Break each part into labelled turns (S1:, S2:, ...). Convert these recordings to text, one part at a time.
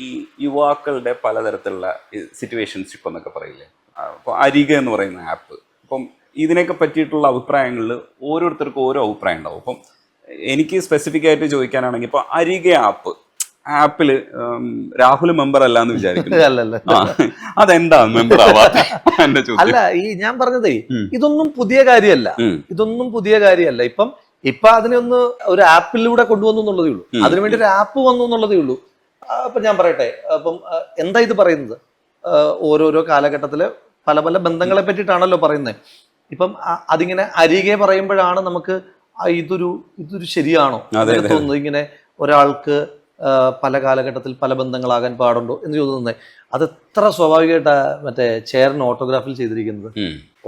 S1: ഈ യുവാക്കളുടെ പലതരത്തിലുള്ള സിറ്റുവേഷൻഷിപ്പ് എന്നൊക്കെ പറയില്ലേ? അപ്പോൾ അരിക എന്ന് പറയുന്ന ആപ്പ് അപ്പം ഇതിനൊക്കെ പറ്റിയിട്ടുള്ള അഭിപ്രായങ്ങളിൽ ഓരോരുത്തർക്കും ഓരോ അഭിപ്രായം ഉണ്ടാവും. അപ്പം എനിക്ക് സ്പെസിഫിക് ആയിട്ട് ചോദിക്കാനാണെങ്കിൽ ഇപ്പോൾ അരിക ആപ്പ് ആപ്പിൽ രാഹുൽ മെമ്പർ അല്ല എന്ന് വിചാരിക്കുന്നു. അതെന്താ മെമ്പർ ആവാത്ത
S2: അല്ല ഈ ഞാൻ പറഞ്ഞതേ ഇതൊന്നും പുതിയ കാര്യമല്ല. ഇതൊന്നും പുതിയ കാര്യമല്ല. ഇപ്പം ഇപ്പൊ അതിനൊന്ന് ഒരു ആപ്പിലൂടെ കൊണ്ടുവന്നു എന്നുള്ളതേ ഉള്ളൂ. അതിനുവേണ്ടി ഒരു ആപ്പ് വന്നു എന്നുള്ളതേ ഉള്ളൂ. അപ്പൊ ഞാൻ പറയട്ടെ. അപ്പം എന്താ ഇത് പറയുന്നത്? ഓരോരോ കാലഘട്ടത്തിൽ പല പല ബന്ധങ്ങളെ പറ്റിയിട്ടാണല്ലോ പറയുന്നത് ഇപ്പം അതിങ്ങനെ അരികെ പറയുമ്പോഴാണ് നമുക്ക് ഇതൊരു ഇതൊരു ശരിയാണോ? തോന്നുന്നത്. ഇങ്ങനെ ഒരാൾക്ക് പല കാലഘട്ടത്തിൽ പല ബന്ധങ്ങളാകാൻ പാടുണ്ടോ എന്ന് ചോദിക്കുന്നത് അത് എത്ര സ്വാഭാവികമായിട്ടാ മറ്റേ ചേരൻ ഓട്ടോഗ്രാഫിൽ ചെയ്തിരിക്കുന്നത്?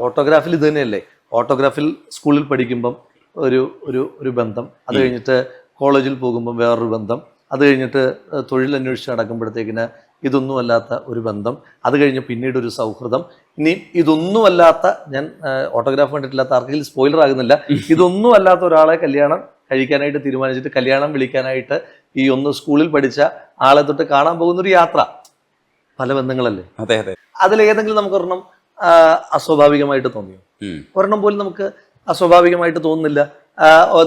S2: ഓട്ടോഗ്രാഫിൽ ഇത് തന്നെയല്ലേ? ഓട്ടോഗ്രാഫിൽ സ്കൂളിൽ പഠിക്കുമ്പം ഒരു ഒരു ഒരു ബന്ധം. അത് കഴിഞ്ഞിട്ട് കോളേജിൽ പോകുമ്പം വേറൊരു ബന്ധം. അത് കഴിഞ്ഞിട്ട് തൊഴിലന്വേഷിച്ച് തൊഴിൽ അന്വേഷിച്ച് നടക്കുമ്പോഴത്തേക്കിന് ഇതൊന്നുമല്ലാത്ത ഒരു ബന്ധം അത് കഴിഞ്ഞ് പിന്നീട് ഒരു സൗഹൃദം. ഇനി ഇതൊന്നുമല്ലാത്ത ഞാൻ ഓട്ടോഗ്രാഫ് കണ്ടിട്ടില്ലാത്ത ആർക്കെങ്കിലും സ്പോയിലർ ആകുന്നില്ല. ഇതൊന്നുമല്ലാത്ത ഒരാളെ കല്യാണം കഴിക്കാനായിട്ട് തീരുമാനിച്ചിട്ട് കല്യാണം വിളിക്കാനായിട്ട് ഈ ഒന്ന് സ്കൂളിൽ പഠിച്ച ആളെ തൊട്ട് കാണാൻ പോകുന്ന ഒരു യാത്ര. പല ബന്ധങ്ങളല്ലേ?
S1: അതെ അതെ.
S2: അതിലേതെങ്കിലും നമുക്ക് ഒരെണ്ണം അസ്വാഭാവികമായിട്ട് തോന്നിയോ? ഒരെണ്ണം പോലും നമുക്ക് അസ്വാഭാവികമായിട്ട് തോന്നുന്നില്ല.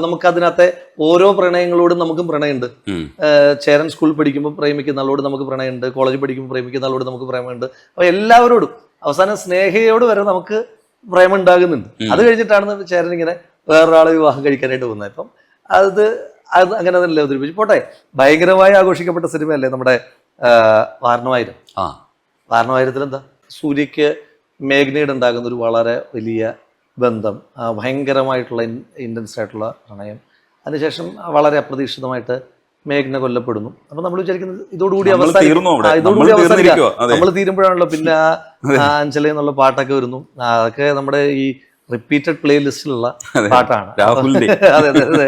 S2: നമുക്കതിനകത്തെ ഓരോ പ്രണയങ്ങളോടും നമുക്കും പ്രണയമുണ്ട്. ചേരൻ സ്കൂളിൽ പഠിക്കുമ്പോൾ പ്രേമിക്കുന്ന ആളോട് നമുക്ക് പ്രണയമുണ്ട്. കോളേജിൽ പഠിക്കുമ്പോൾ പ്രേമിക്കുന്ന ആളോട് നമുക്ക് പ്രേമമുണ്ട്. അപ്പോൾ എല്ലാവരോടും അവസാനം സ്നേഹയോട് വരെ നമുക്ക് പ്രേമം ഉണ്ടാകുന്നുണ്ട് അത് കഴിഞ്ഞിട്ടാണ് ചേരൻ ഇങ്ങനെ വേറൊരാളെ വിവാഹം കഴിക്കാനായിട്ട് പോകുന്നത്. അപ്പം അത് അത് അങ്ങനെ തന്നെ അവതരിപ്പിച്ചു. പോട്ടെ ഭയങ്കരമായി ആഘോഷിക്കപ്പെട്ട സിനിമയല്ലേ നമ്മുടെ
S1: വാരണവായിരം?
S2: വാരണവായിരത്തിൽ എന്താ സൂര്യക്ക് മേഘ്നയുടെ ഉണ്ടാകുന്ന ഒരു വളരെ വലിയ ബന്ധം ഭയങ്കരമായിട്ടുള്ള ഇന്റൻസ് ആയിട്ടുള്ള പ്രണയം. അതിനുശേഷം വളരെ അപ്രതീക്ഷിതമായിട്ട് മേഘ്ന കൊല്ലപ്പെടുന്നു. അപ്പൊ നമ്മൾ വിചാരിക്കുന്നത് ഇതോടുകൂടി അവസാനിക്കും. ഇതോടുകൂടി
S1: നമ്മൾ
S2: അവസാനിക്കുക നമ്മൾ തീരുമ്പോഴാണല്ലോ പിന്നെ ആ അഞ്ചല എന്നുള്ള പാട്ടൊക്കെ വരുന്നു. അതൊക്കെ നമ്മുടെ ഈ റിപ്പീറ്റഡ് പ്ലേ ലിസ്റ്റിലുള്ള പാട്ടാണ്. അതെ അതെ അതെ.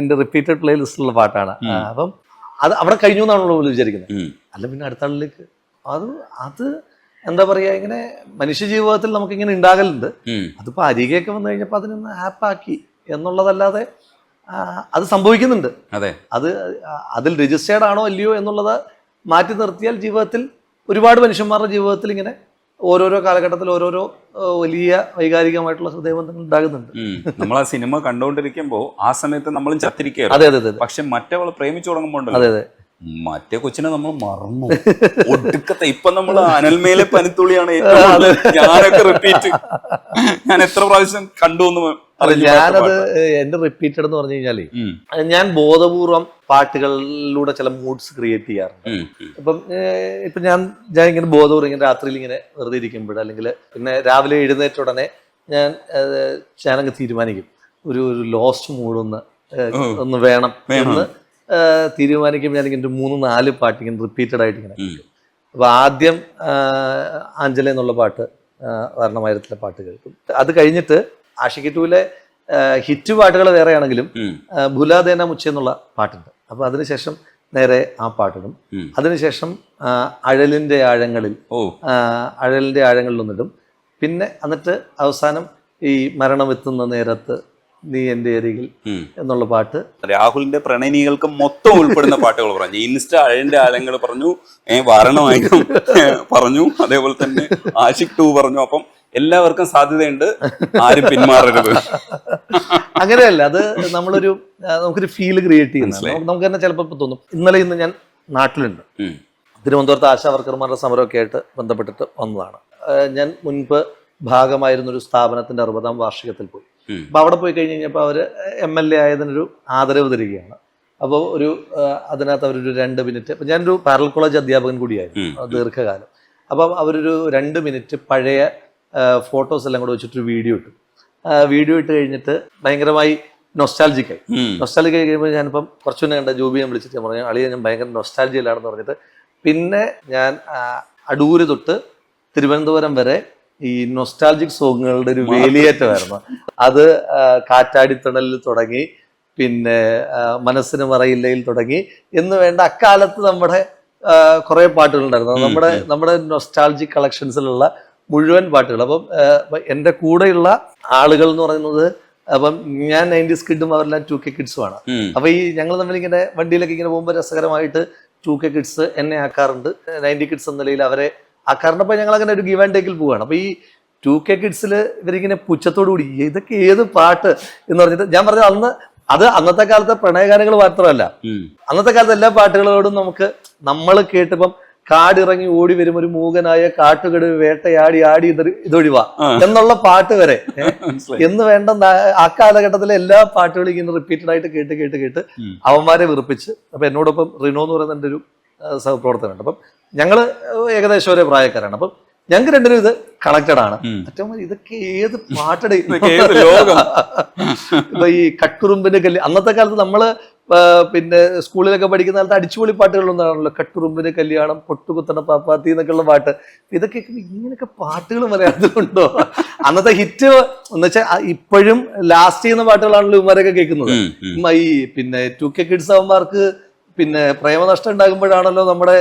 S2: എന്റെ റിപ്പീറ്റഡ് പ്ലേ ലിസ്റ്റിലുള്ള പാട്ടാണ് അപ്പം അത് അവിടെ കഴിഞ്ഞു എന്നാണല്ലോ വിചാരിക്കുന്നത്. അല്ല പിന്നെ അടുത്ത ആളിലേക്ക്. അത് അത് എന്താ പറയാ ഇങ്ങനെ മനുഷ്യ ജീവിതത്തിൽ നമുക്ക് ഇങ്ങനെ ഉണ്ടാകലുണ്ട് അതിപ്പോ അരികെയൊക്കെ വന്നു കഴിഞ്ഞപ്പോൾ അതിനൊന്ന് ആപ്പാക്കി എന്നുള്ളതല്ലാതെ അത് സംഭവിക്കുന്നുണ്ട്.
S1: അതെ.
S2: അത് അതിൽ രജിസ്റ്റേർഡ് ആണോ അല്ലയോ എന്നുള്ളത് മാറ്റി നിർത്തിയാൽ ജീവിതത്തിൽ ഒരുപാട് മനുഷ്യന്മാരുടെ ജീവിതത്തിൽ ഇങ്ങനെ ഓരോരോ കാലഘട്ടത്തിൽ ഓരോരോ വലിയ വൈകാരികമായിട്ടുള്ള ഹൃദയബന്ധങ്ങൾ ഉണ്ടാകുന്നുണ്ട്.
S1: നമ്മൾ ആ സിനിമ കണ്ടുകൊണ്ടിരിക്കുമ്പോൾ ആ സമയത്ത് നമ്മളും ചത്തിരിക്കുകയാണ്
S2: അതെ അതെ
S1: പക്ഷെ മറ്റവളെ പ്രേമിച്ചു തുടങ്ങുമ്പോൾ
S2: അതെ അതെ.
S1: മറ്റേ കൊച്ചിനെ നമ്മൾ മറന്നു. ഒടുക്കത്തെ ഇപ്പൊ നമ്മൾ അനൽമേലെ പനിത്തുള്ളിയാണ് ഞാനൊക്കെ റിപ്പീറ്റ് ഞാൻ എത്ര പ്രാവശ്യം കണ്ടു എന്ന്
S2: ഞാനത് എന്റെ റിപ്പീറ്റഡ് എന്ന് പറഞ്ഞു
S1: കഴിഞ്ഞാൽ
S2: ഞാൻ ബോധപൂർവം പാട്ടുകളിലൂടെ ചില മൂഡ്സ് ക്രിയേറ്റ് ചെയ്യാറുണ്ട്. ഇപ്പം ഇപ്പൊ ഞാൻ ഞാൻ ഇങ്ങനെ ബോധപൂർവം ഇങ്ങനെ രാത്രിയിൽ ഇങ്ങനെ വെറുതെ ഇരിക്കുമ്പോൾ അല്ലെങ്കിൽ പിന്നെ രാവിലെ എഴുന്നേറ്റ ഉടനെ ഞാൻ ഞാനങ്ങ് തീരുമാനിക്കും. ഒരു ഒരു ലോസ്റ്റ് മൂഡൊന്ന്
S1: ഒന്ന്
S2: ഒന്ന് വേണം. എന്ന് തീരുമാനിക്കുമ്പോൾ ഞാൻ ഇങ്ങനെ ഒരു മൂന്ന് നാല് പാട്ട് ഇങ്ങനെ റിപ്പീറ്റഡ് ആയിട്ട് ഇങ്ങനെ അപ്പോൾ ആദ്യം ആഞ്ചല എന്നുള്ള പാട്ട് വർണമായിരത്തിലെ പാട്ട് കേൾക്കും. അത് കഴിഞ്ഞിട്ട് ആഷിക്ക് ടൂവിലെ ഹിറ്റ് പാട്ടുകൾ വേറെയാണെങ്കിലും ഭുലാദേന മുച്ച എന്നുള്ള പാട്ടുണ്ട്. അപ്പോൾ അതിനുശേഷം നേരെ ആ പാട്ടിടും. അതിനുശേഷം അഴലിന്റെ അഴലിന്റെ ആഴങ്ങളിൽ അഴലിന്റെ ആഴങ്ങളിൽ ഒന്നിടും പിന്നെ എന്നിട്ട് അവസാനം ഈ മരണമെത്തുന്ന നേരത്ത് നീ എന്റെ അരികിൽ എന്നുള്ള പാട്ട്.
S1: രാഹുലിന്റെ പ്രണയനികൾക്ക് മൊത്തം ഉൾപ്പെടുന്ന പാട്ടുകൾ പറഞ്ഞു. ഇൻസ്റ്റ അഴന്റെ ആലങ്ങൾ പറഞ്ഞു ഏ വാരണമായും പറഞ്ഞു. അതേപോലെ തന്നെ ആഷിക് ടു പറഞ്ഞു. അപ്പം എല്ലാവർക്കും സാധ്യതയുണ്ട്. ആരും പിന്മാറരുത്.
S2: അങ്ങനെയല്ല അത് നമ്മളൊരു നമുക്കൊരു ഫീൽ ക്രിയേറ്റ് ചെയ്യുന്നത്. നമുക്ക് തന്നെ ചിലപ്പോൾ തോന്നും. ഇന്നലെ ഇന്ന് ഞാൻ നാട്ടിലുണ്ട്. തിരുവനന്തപുരത്ത് ആശാവർക്കർമാരുടെ സമരമൊക്കെ ആയിട്ട് ബന്ധപ്പെട്ടിട്ട് വന്നതാണ്. ഞാൻ മുൻപ് ഭാഗമായിരുന്ന ഒരു സ്ഥാപനത്തിന്റെ അറുപതാം വാർഷികത്തിൽ പോയി. അപ്പോൾ അവിടെ പോയി കഴിഞ്ഞ് കഴിഞ്ഞപ്പോൾ അവർ എം എൽ എ ആയതിനൊരു ആദരവ് തരികയാണ്. അപ്പോൾ ഒരു അതിനകത്ത് അവരൊരു രണ്ട് മിനിറ്റ് അപ്പം ഞാനൊരു പാരൽ കോളേജ് അധ്യാപകൻ കൂടിയായിരുന്നു ദീർഘകാലം. അപ്പം അവരൊരു രണ്ട് മിനിറ്റ് പഴയ ഫോട്ടോസ് എല്ലാം കൂടെ വെച്ചിട്ടൊരു വീഡിയോ ഇട്ടു. വീഡിയോ ഇട്ട് കഴിഞ്ഞിട്ട് ഭയങ്കരമായി നൊസ്റ്റാൾജിക്കായി നൊസ്റ്റാലജി കഴിയുമ്പോൾ ഞാനിപ്പം കുറച്ചു മുന്നേ കണ്ട ജോബിയെ വിളിച്ചിട്ട് ഞാൻ പറഞ്ഞു അളിയെ ഞാൻ ഭയങ്കര നൊസ്റ്റാലജിയിലാണെന്ന് പറഞ്ഞിട്ട്. പിന്നെ ഞാൻ അടൂര് തൊട്ട് തിരുവനന്തപുരം വരെ ഈ നൊസ്റ്റാൾജിക് സോങ്ങുകളുടെ ഒരു വേലിയേറ്റമായിരുന്നു. അത് കാറ്റാടിത്തണലിൽ തുടങ്ങി പിന്നെ മനസ്സിന് മറയില്ലയിൽ തുടങ്ങി എന്ന് വേണ്ട അക്കാലത്ത് നമ്മുടെ കുറെ പാട്ടുകളുണ്ടായിരുന്നു. നമ്മുടെ നമ്മുടെ നൊസ്റ്റാൾജിക് കളക്ഷൻസിലുള്ള മുഴുവൻ പാട്ടുകൾ. അപ്പം എന്റെ കൂടെയുള്ള ആളുകൾ എന്ന് പറയുന്നത് അപ്പം ഞാൻ നയന്റീസ് കിഡും അവരെല്ലാം ടു കെ കിഡ്സുമാണ്. അപ്പൊ ഈ ഞങ്ങൾ തമ്മിൽ ഇങ്ങനെ വണ്ടിയിലൊക്കെ ഇങ്ങനെ പോകുമ്പോൾ രസകരമായിട്ട് ടു കെ കിഡ്സ് എന്നെ ആക്കാറുണ്ട്. നയന്റി കിഡ്സ് എന്ന നിലയിൽ അവരെ ആക്കാറുണ്ട് അപ്പോൾ ഞങ്ങൾ അങ്ങനെ ഒരു ഗിവ് ആൻഡ് ടേക്കിൽ പോവുകയാണ് അപ്പോൾ ഈ ടു കെ കിഡ്സിൽ ഇവരിങ്ങനെ പുച്ഛത്തോടു കൂടി ഇതൊക്കെ ഏത് പാട്ട് എന്ന് പറഞ്ഞിട്ട് ഞാൻ പറഞ്ഞത് അന്ന് അത് അന്നത്തെ കാലത്തെ പ്രണയഗാനങ്ങൾ മാത്രമല്ല. അന്നത്തെ കാലത്ത് എല്ലാ പാട്ടുകളോടും നമുക്ക് നമ്മൾ കേട്ടിപ്പം കാടിറങ്ങി ഓടി വരും ഒരു മൂകനായ കാട്ടുകട് വേട്ടയാടി ആടി ഇത് ഇതൊഴിവാ.
S1: ആ.
S2: എന്നുള്ള പാട്ട് വരെ. എന്ന് വേണ്ട ആ കാലഘട്ടത്തിലെ എല്ലാ പാട്ടുകളും ഇങ്ങനെ റിപ്പീറ്റഡ് ആയിട്ട് കേട്ട് കേട്ട് കേട്ട് അവന്മാരെ വിറപ്പിച്ച് അപ്പൊ എന്നോടൊപ്പം റിനോ എന്ന് പറയുന്ന എന്റെ ഒരു ആ, സഹപ്രവർത്തകനുണ്ട്. അപ്പം ഞങ്ങൾ ഏകദേശം ഒരേ പ്രായക്കാരാണ്. അപ്പം ഞങ്ങൾക്ക് രണ്ടിനും ഇത് കണക്റ്റഡ് ആണ്. ഏറ്റവും ഇതൊക്കെ ഏത് പാട്ടടി? ഇപ്പൊ ഈ കട്ടുറുമ്പിന്റെ കല്ല്. അന്നത്തെ കാലത്ത് നമ്മൾ പിന്നെ സ്കൂളിലൊക്കെ പഠിക്കുന്ന കാലത്ത് അടിച്ചുപൊളി പാട്ടുകളൊന്നാണല്ലോ. കട്ടുറുമ്പിന് കല്യാണം പൊട്ടുകുത്തണ പാപ്പാത്തി എന്നൊക്കെയുള്ള പാട്ട്. ഇതൊക്കെ ഇങ്ങനെയൊക്കെ പാട്ടുകൾ മലയാളത്തിലുണ്ടോ അന്നത്തെ ഹിറ്റ് എന്ന് വെച്ചാൽ ഇപ്പോഴും ലാസ്റ്റ് ചെയ്യുന്ന പാട്ടുകളാണല്ലോ ഇവരൊക്കെ കേൾക്കുന്നത്. ഈ പിന്നെ ടു കെ കിഡ്സ് അവന്മാർക്ക് പിന്നെ പ്രേമനഷ്ടം ഉണ്ടാകുമ്പോഴാണല്ലോ നമ്മുടെ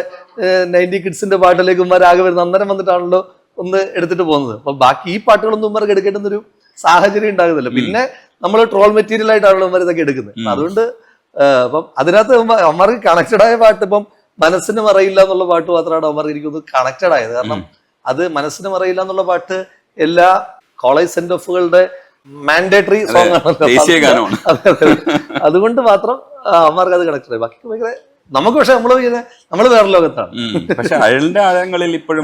S2: നയന്റി കിഡ്സിന്റെ പാട്ടിലേക്ക് ഉമ്മ വരുന്നത്. അന്നേരം വന്നിട്ടാണല്ലോ ഒന്ന് എടുത്തിട്ട് പോകുന്നത്. അപ്പൊ ബാക്കി ഈ പാട്ടുകളൊന്നും ഉമ്മർക്ക് എടുക്കേണ്ടുന്നൊരു സാഹചര്യം ഉണ്ടാകുന്നില്ല. പിന്നെ നമ്മൾ ട്രോൾ മെറ്റീരിയൽ ആയിട്ടാണല്ലോ ഉമ്മർ ഇതൊക്കെ എടുക്കുന്നത്. അതുകൊണ്ട് അപ്പം അതിനകത്ത് ഉമ്മർക്ക് കണക്റ്റഡ് ആയ പാട്ട് ഇപ്പം മനസ്സിന് മറയില്ല എന്നുള്ള പാട്ട് മാത്രമാണ് ഉമ്മർ എനിക്കൊന്ന് കണക്റ്റഡ് ആയത്. കാരണം അത് മനസ്സിന് മറയില്ല എന്നുള്ള പാട്ട് എല്ലാ കോളേജ് സെന്റ് ഓഫുകളുടെ മാൻഡേറ്ററി സോങ്
S1: ദേശീയ ഗാനമാണ്.
S2: അതെ, അതെ. അതുകൊണ്ട് മാത്രം അമ്മമാർക്ക് അത് കണക്ട് ബാക്കി ഭയങ്കര നമുക്ക് പക്ഷെ നമ്മൾ നമ്മൾ വേറെ ലോകത്താണ്.
S1: പക്ഷെ അഴലിന്റെ ആഴങ്ങളിൽ ഇപ്പോഴും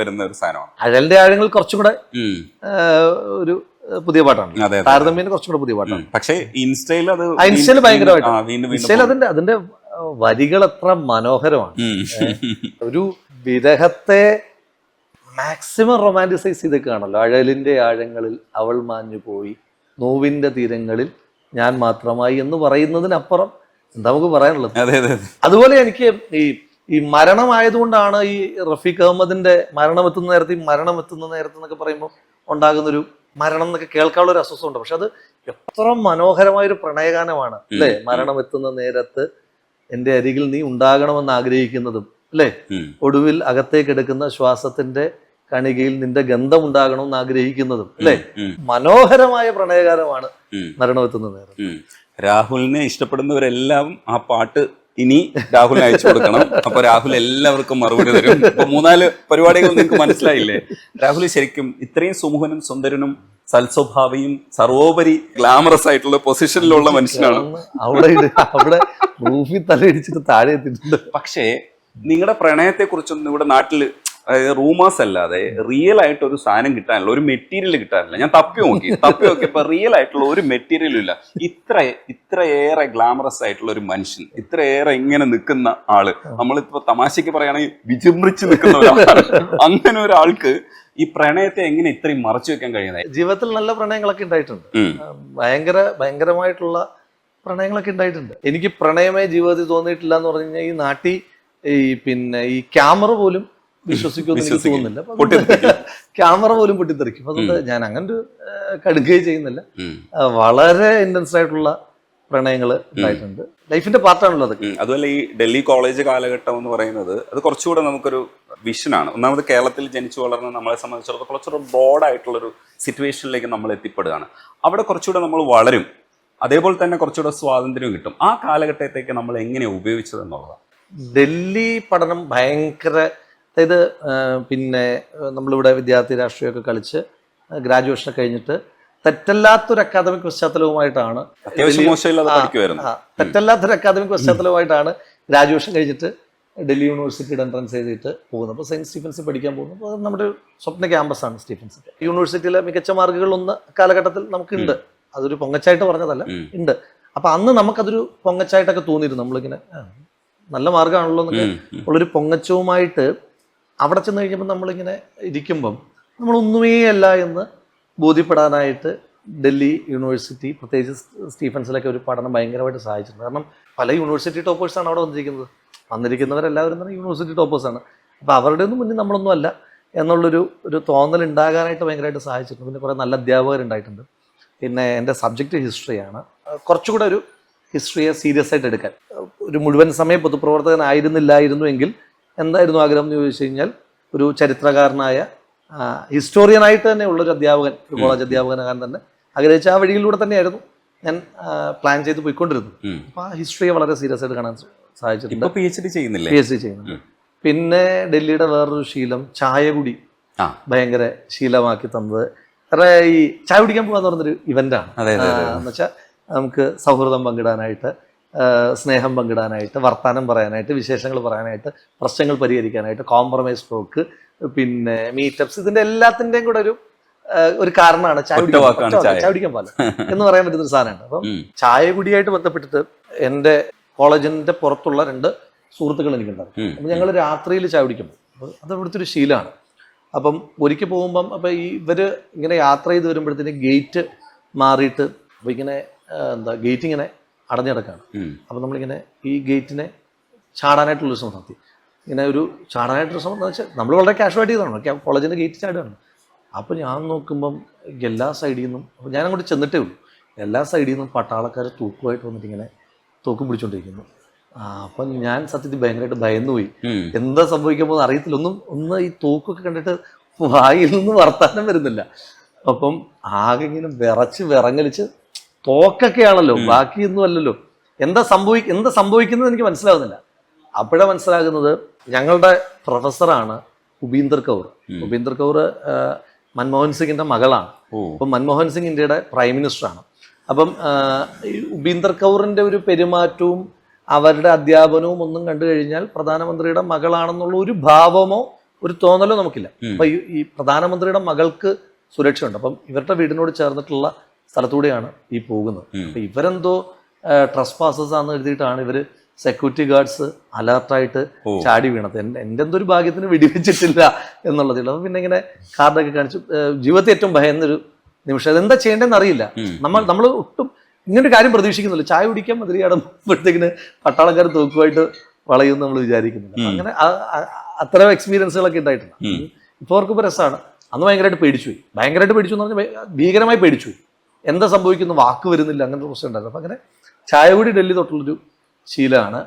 S1: വരുന്ന ഒരു സാധനമാണ്
S2: അഴലിന്റെ ആഴങ്ങൾ കുറച്ചും കൂടെ ഒരു പുതിയ പാട്ടാണ്. താരതമ്യേന കുറച്ചും കൂടെ പുതിയ പാട്ടാണ്.
S1: പക്ഷേ ഇൻസ്റ്റയിൽ അത്
S2: ഇൻസ്റ്റയിൽ ഭയങ്കരമായിട്ട്. ഇൻസ്റ്റയിൽ അതിന്റെ അതിന്റെ വരികൾ എത്ര മനോഹരമാണ് ഒരു വിരഹത്തെ മാക്സിമം റൊമാന്റിസൈസ് ചെയ്തേക്കാണല്ലോ അഴലിന്റെ ആഴങ്ങളിൽ അവൾ മാഞ്ഞു പോയി. നോവിന്റെ തീരങ്ങളിൽ ഞാൻ മാത്രമായി എന്ന് പറയുന്നതിനപ്പുറം എന്താ നമുക്ക് പറയാനുള്ളത്?
S1: അതെ അതെ അതെ.
S2: അതുപോലെ എനിക്ക് ഈ ഈ മരണമായതുകൊണ്ടാണ് ഈ റഫീഖ് അഹമ്മദിന്റെ മരണം എത്തുന്ന നേരത്തെ ഈ മരണം എത്തുന്ന നേരത്തെ എന്നൊക്കെ പറയുമ്പോൾ ഉണ്ടാകുന്നൊരു മരണം എന്നൊക്കെ കേൾക്കാനുള്ള ഒരു അസ്വസ്ഥമുണ്ട് പക്ഷെ അത് എത്ര മനോഹരമായ ഒരു പ്രണയഗാനമാണ് അല്ലേ? മരണം എത്തുന്ന നേരത്ത് എന്റെ അരികിൽ നീ ഉണ്ടാകണമെന്ന് ആഗ്രഹിക്കുന്നതും അല്ലേ? ഒടുവിൽ അകത്തേക്ക് എടുക്കുന്ന ശ്വാസത്തിന്റെ കണികയിൽ നിന്റെ ഗന്ധം ഉണ്ടാകണമെന്ന് ആഗ്രഹിക്കുന്നതും അല്ലേ? മനോഹരമായ പ്രണയഗാനമാണ്
S1: ഉം.
S2: നേരം.
S1: രാഹുലിനെ ഇഷ്ടപ്പെടുന്നവരെല്ലാം ആ പാട്ട് ഇനി രാഹുലിന് അയച്ചു കൊടുക്കണം. അപ്പൊ രാഹുൽ എല്ലാവർക്കും മറുപടി തരും. ഇപ്പൊ മൂന്നാൽ പരിപാടികൾ നിങ്ങൾക്ക് മനസ്സിലായില്ലേ? രാഹുൽ ശരിക്കും ഇത്രയും സുമുഖനും സുന്ദരനും സൽസ്വഭാവിയും സർവോപരി ഗ്ലാമറസ് ആയിട്ടുള്ള പൊസിഷനിലുള്ള മനുഷ്യനാണ്.
S2: അവിടെ അവിടെ റൂഫിൽ തലയിടിച്ചിട്ട് താഴെ എത്തിയിട്ടുണ്ട്.
S1: പക്ഷേ നിങ്ങളുടെ പ്രണയത്തെ കുറിച്ചൊന്നും ഇവിടെ നാട്ടിൽ അതായത് റൂമേഴ്സ് അല്ലാതെ റിയൽ ആയിട്ട് ഒരു സാധനം കിട്ടാനില്ല ഒരു മെറ്റീരിയൽ കിട്ടാനില്ല. ഞാൻ തപ്പി നോക്കി തപ്പി നോക്കിയപ്പോ റിയൽ ആയിട്ടുള്ള ഒരു മെറ്റീരിയലും ഇല്ല. ഇത്ര ഇത്രയേറെ ഗ്ലാമറസ് ആയിട്ടുള്ള ഒരു മനുഷ്യൻ ഇത്രയേറെ ഇങ്ങനെ നിൽക്കുന്ന ആൾ നമ്മളിപ്പോ തമാശക്ക് പറയുകയാണെങ്കിൽ വിജൃംഭിച്ച് നിൽക്കുന്ന ഒരാളാണ് അങ്ങനെ ഒരാൾക്ക് ഈ പ്രണയത്തെ എങ്ങനെ ഇത്രയും മറച്ചു വെക്കാൻ കഴിയുന്നത്
S2: ജീവിതത്തിൽ നല്ല പ്രണയങ്ങളൊക്കെ ഉണ്ടായിട്ടുണ്ട്. ഭയങ്കര ഭയങ്കരമായിട്ടുള്ള പ്രണയങ്ങളൊക്കെ ഉണ്ടായിട്ടുണ്ട്. എനിക്ക് പ്രണയമേ ജീവിതത്തിൽ തോന്നിയിട്ടില്ല എന്ന് പറഞ്ഞു കഴിഞ്ഞാൽ ഈ നാട്ടിൽ ഈ പിന്നെ ഈ ക്യാമറ പോലും വിശ്വസിക്കുമെന്ന് എനിക്ക് തോന്നുന്നില്ല. ക്യാമറ പോലും പൊട്ടിത്തെറിക്കും. അതുകൊണ്ട് ഞാൻ അങ്ങനെ ഒരു കടുക്കുകയും ചെയ്യുന്നില്ല. വളരെ ഇന്റൻസ് ആയിട്ടുള്ള പ്രണയങ്ങൾ ഉണ്ടായിട്ടുണ്ട്. ലൈഫിന്റെ പാർട്ടാണല്ലോ അതൊക്കെ.
S1: അതുപോലെ ഈ ഡൽഹി കോളേജ് കാലഘട്ടം എന്ന് പറയുന്നത് അത് കുറച്ചുകൂടെ നമുക്കൊരു വിഷനാണ് ഒന്നാമത് കേരളത്തിൽ ജനിച്ചു വളർന്ന നമ്മളെ സംബന്ധിച്ചിടത്തോളം കുറച്ചുകൂടെ ബ്രോഡ് ആയിട്ടുള്ളൊരു സിറ്റുവേഷനിലേക്ക് നമ്മൾ എത്തിപ്പെടുകയാണ്. അവിടെ കുറച്ചുകൂടെ നമ്മൾ വളരും. അതേപോലെ തന്നെ കുറച്ചുകൂടെ സ്വാതന്ത്ര്യം കിട്ടും. ആ കാലഘട്ടത്തേക്ക് നമ്മൾ എങ്ങനെ ഉപയോഗിച്ചത് എന്നുള്ളതാണ്.
S2: ഡൽഹി പഠനം ഭയങ്കര അതായത് പിന്നെ നമ്മളിവിടെ വിദ്യാർത്ഥി രാഷ്ട്രീയമൊക്കെ കളിച്ച് ഗ്രാജുവേഷൻ കഴിഞ്ഞിട്ട് തെറ്റല്ലാത്തൊരു അക്കാദമിക് പശ്ചാത്തലവുമായിട്ടാണ് തെറ്റല്ലാത്തൊരു അക്കാദമിക് പശ്ചാത്തലവുമായിട്ടാണ് ഗ്രാജുവേഷൻ കഴിഞ്ഞിട്ട് ഡൽഹി യൂണിവേഴ്സിറ്റിയുടെ എൻട്രൻസ് ചെയ്തിട്ട് പോകുന്നത്. അപ്പോൾ സെയിന്റ് സ്റ്റീഫൻസ് പഠിക്കാൻ പോകുന്നു. അപ്പോൾ അത് നമ്മുടെ സ്വപ്ന ക്യാമ്പസാണ് സ്റ്റീഫൻസ് യൂണിവേഴ്സിറ്റിയിലെ മികച്ച മാർക്കുകളൊന്ന് കാലഘട്ടത്തിൽ നമുക്കുണ്ട്. അതൊരു പൊങ്ങച്ചായിട്ട് പറഞ്ഞതല്ല ഉണ്ട്. അപ്പോൾ അന്ന് നമുക്കതൊരു പൊങ്ങച്ചായിട്ടൊക്കെ തോന്നിയിരുന്നു. നമ്മളിങ്ങനെ നല്ല മാർഗമാണല്ലോ എന്നൊക്കെ. ഉള്ളൊരു പൊങ്ങച്ചവുമായിട്ട് അവിടെ ചെന്ന് കഴിഞ്ഞപ്പോൾ നമ്മളിങ്ങനെ ഇരിക്കുമ്പം നമ്മളൊന്നുമേ അല്ല എന്ന് ബോധ്യപ്പെടാനായിട്ട് ഡൽഹി യൂണിവേഴ്സിറ്റി പ്രത്യേകിച്ച് സ്റ്റീഫൻസിലൊക്കെ ഒരു പഠനം ഭയങ്കരമായിട്ട് സഹായിച്ചിട്ടുണ്ട്. കാരണം പല യൂണിവേഴ്സിറ്റി ടോപ്പേഴ്സാണ് അവിടെ വന്നിരിക്കുന്നത്. വന്നിരിക്കുന്നവരെല്ലാവരും തന്നെ യൂണിവേഴ്സിറ്റി ടോപ്പേഴ്സാണ്. അപ്പോൾ അവരുടെ ഒന്നും മുന്നിൽ നമ്മളൊന്നും അല്ല എന്നുള്ളൊരു ഒരു തോന്നൽ ഉണ്ടാകാനായിട്ട് ഭയങ്കരമായിട്ട് സഹായിച്ചിട്ടുണ്ട്. പിന്നെ കുറേ നല്ല അധ്യാപകരുണ്ടായിട്ടുണ്ട്. പിന്നെ എന്റെ സബ്ജക്റ്റ് ഹിസ്റ്ററിയാണ്. കുറച്ചുകൂടെ ഒരു ഹിസ്റ്ററിയെ സീരിയസ് ആയിട്ട് എടുക്കാൻ. ഒരു മുഴുവൻ സമയ പൊതുപ്രവർത്തകനായിരുന്നില്ലായിരുന്നു എങ്കിൽ എന്തായിരുന്നു ആഗ്രഹം എന്ന് ചോദിച്ചു കഴിഞ്ഞാൽ ഒരു ചരിത്രകാരനായ ഹിസ്റ്റോറിയനായിട്ട് തന്നെ ഉള്ളൊരു അധ്യാപകൻ ഒരു കോളേജ് അധ്യാപകനാകാൻ തന്നെ ആഗ്രഹിച്ച ആ വഴിയിലൂടെ തന്നെയായിരുന്നു ഞാൻ പ്ലാൻ ചെയ്ത് പോയിക്കൊണ്ടിരുന്നു
S1: അപ്പൊ
S2: അപ്പോൾ ആ ഹിസ്റ്ററിയെ വളരെ സീരിയസ് ആയിട്ട് കാണാൻ
S1: സാധിച്ചിട്ടുണ്ട്. പി എച്ച് ഡി ചെയ്യുന്നില്ലേ?
S2: പി എസ് ഡി ചെയ്യുന്നുണ്ട് പിന്നെ ഡൽഹിയുടെ വേറൊരു ശീലം ചായ കുടി ഭയങ്കര ശീലമാക്കി തന്നത്. കാരണം ഈ ചായ കുടിക്കാൻ പോകാന്ന് പറഞ്ഞൊരു ഇവന്റാണ്
S1: അതെ
S2: നമുക്ക് സൗഹൃദം പങ്കിടാനായിട്ട് സ്നേഹം പങ്കിടാനായിട്ട് വർത്തമാനം പറയാനായിട്ട് വിശേഷങ്ങൾ പറയാനായിട്ട് പ്രശ്നങ്ങൾ പരിഹരിക്കാനായിട്ട് കോംപ്രമൈസ് ടോക്ക് പിന്നെ മീറ്റപ്സ് ഇതിന്റെ എല്ലാത്തിന്റെയും കൂടെ ഒരു ഒരു കാരണമാണ് ചായ
S1: പോലെ
S2: കുടിക്കാൻ
S1: വാക്കാണ് ചായ.
S2: ചായ കുടിക്കാൻ പാല എന്ന് പറയാൻ പറ്റുന്ന ഒരു സാധനമാണ്. അപ്പം. ചായ കുടിയായിട്ട് ബന്ധപ്പെട്ടിട്ട് എന്റെ കോളേജിന്റെ പുറത്തുള്ള രണ്ട് സുഹൃത്തുക്കൾ എനിക്കുണ്ടാവും അപ്പൊ ഞങ്ങൾ രാത്രിയിൽ ചായ കുടിക്കും അപ്പോൾ അത് ഇവിടുത്തെ ഒരു ശീലമാണ്. അപ്പം ഒരിക്കൽ പോകുമ്പം അപ്പം ഈ ഇവർ ഇങ്ങനെ യാത്ര ചെയ്ത് വരുമ്പോഴത്തേന് ഗേറ്റ് മാറിയിട്ട് അപ്പൊ ഇങ്ങനെ എന്താ ഗേറ്റ് ഇങ്ങനെ അടഞ്ഞിടക്കാണ്.
S1: അപ്പോൾ
S2: അപ്പം നമ്മളിങ്ങനെ ഈ ഗേറ്റിനെ ചാടാനായിട്ടുള്ള ശ്രമം നടത്തി ഇങ്ങനെ ഒരു ചാടാനായിട്ടുള്ള ശ്രമം എന്ന് വെച്ചാൽ നമ്മൾ വളരെ കാഷ്വാലിറ്റി ചെയ്താണ് കോളേജിന്റെ ഗേറ്റ് ചാടുകയാണ്. അപ്പോൾ ഞാൻ നോക്കുമ്പം എല്ലാ സൈഡിൽ നിന്നും അപ്പോൾ ഞാൻ അങ്ങോട്ട് ചെന്നിട്ടേ ഉള്ളൂ. എല്ലാ സൈഡിൽ നിന്നും പട്ടാളക്കാർ തൂക്കുമായിട്ട് വന്നിട്ട് ഇങ്ങനെ തൂക്കും പിടിച്ചോണ്ടിരിക്കുന്നു. അപ്പം ഞാൻ സത്യത്തിൽ ഭയങ്കരമായിട്ട് ഭയന്നുപോയി.
S1: പോയി
S2: എന്താ സംഭവിക്കാൻ പോകുന്നത് അറിയത്തില്ല. ഒന്നും ഒന്ന് ഈ തൂക്കൊക്കെ കണ്ടിട്ട് വായിൽ നിന്ന് വർത്താനം വരുന്നില്ല. അപ്പം ആകെ ഇങ്ങനെ വിറച്ച് വിറങ്ങലിച്ച് തോക്കൊക്കെയാണല്ലോ ബാക്കിയൊന്നും അല്ലല്ലോ. എന്താ സംഭവി എന്താ സംഭവിക്കുന്നത് എനിക്ക് മനസ്സിലാകുന്നില്ല. അപ്പോഴാണ് മനസ്സിലാകുന്നത് ഞങ്ങളുടെ പ്രൊഫസറാണ് ഉപീന്ദർ കൗർ. ഉപീന്ദർ കൗർ മൻമോഹൻ സിംഗിന്റെ മകളാണ്. അപ്പം മൻമോഹൻ സിംഗ് ഇന്ത്യയുടെ പ്രൈം മിനിസ്റ്ററാണ്. അപ്പം ആ, ഈ ഉപീന്ദർ കൗറിന്റെ ഒരു പെരുമാറ്റവും അവരുടെ അധ്യാപനവും ഒന്നും കണ്ടു കഴിഞ്ഞാൽ പ്രധാനമന്ത്രിയുടെ മകളാണെന്നുള്ള ഒരു ഭാവമോ ഒരു തോന്നലോ നമുക്കില്ല. അപ്പൊ ഈ പ്രധാനമന്ത്രിയുടെ മകൾക്ക് സുരക്ഷയുണ്ട്. അപ്പം ഇവരുടെ വീടിനോട് ചേർന്നിട്ടുള്ള സ്ഥലത്തൂടെയാണ് ഈ പോകുന്നത്. അപ്പം ഇവരെന്തോ ട്രസ് പാസസ് ആണെന്ന് എഴുതിയിട്ടാണ് ഇവർ സെക്യൂരിറ്റി ഗാർഡ്സ് അലർട്ടായിട്ട്. ചാടി വീണത്. എന്റെ എന്തൊരു എന്തോ ഭാഗ്യത്തിന് വെടിവെച്ചിട്ടില്ല എന്നുള്ളതിൽ. അപ്പം പിന്നെ ഇങ്ങനെ കാർഡൊക്കെ കാണിച്ചു ജീവിതത്തെ ജീവിതത്തിൽ ഏറ്റവും ഭയന്നൊരു നിമിഷം. അതെന്താ ചെയ്യേണ്ടതെന്ന് അറിയില്ല. നമ്മൾ നമ്മൾ ഒട്ടും ഇങ്ങനൊരു കാര്യം പ്രതീക്ഷിക്കുന്നില്ല. ചായ കുടിക്കാൻ മതിരി അടുമ്പോഴത്തേക്കിന് പട്ടാളക്കാർ തോക്കുമായിട്ട് വളയും നമ്മൾ വിചാരിക്കുന്നില്ല. അങ്ങനെ അത്തരം എക്സ്പീരിയൻസുകളൊക്കെ ഉണ്ടായിട്ടുണ്ട്. ഇപ്പോൾ ഓർക്കുമ്പോൾ രസമാണ് അന്ന് ഭയങ്കരമായിട്ട് പേടിച്ചു പോയി ഭയങ്കരമായിട്ട് പേടിച്ചു എന്ന് പറഞ്ഞാൽ ഭീകരമായി പേടിച്ചു പോയി എന്താ സംഭവിക്കുന്നു? വാക്ക് വരുന്നില്ല. അങ്ങനത്തെ പ്രശ്നം ഉണ്ടായിരുന്നു. അപ്പം അങ്ങനെ ചായ കൂടി ഡൽഹി തൊട്ടുള്ളൊരു ശീലമാണ്.